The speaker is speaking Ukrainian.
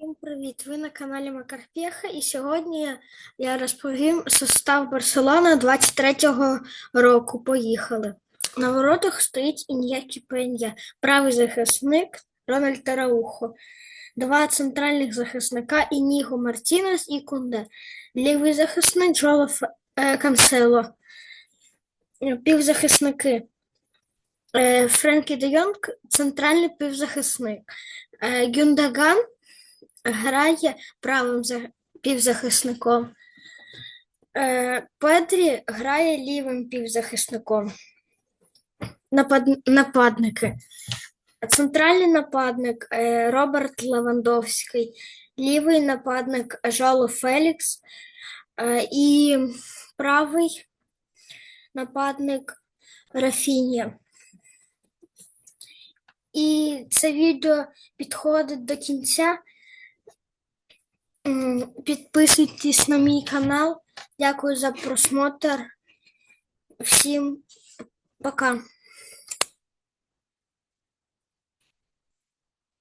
Всім привіт! Ви на каналі Макарпєха і сьогодні я розповім состав Барселони 23-го року. Поїхали. На воротах стоїть Ін'які Пенья, правий захисник Рональд Тараухо, два центральних захисника Ініго Мартінес і Кунде, лівий захисник Джоло е, Кансело, півзахисники е, Френкі де Йонг, центральний півзахисник, е, Гюндаган грає правим півзахисником. Е, Педрі грає лівим півзахисником. Напад... Нападники. Центральний нападник е, Роберт Левандовський, лівий нападник Жало Фелікс е, і правий нападник Рафінія. І це відео підходить до кінця. Підписуйтесь на мій канал. Дякую за просмотр. Всім пока.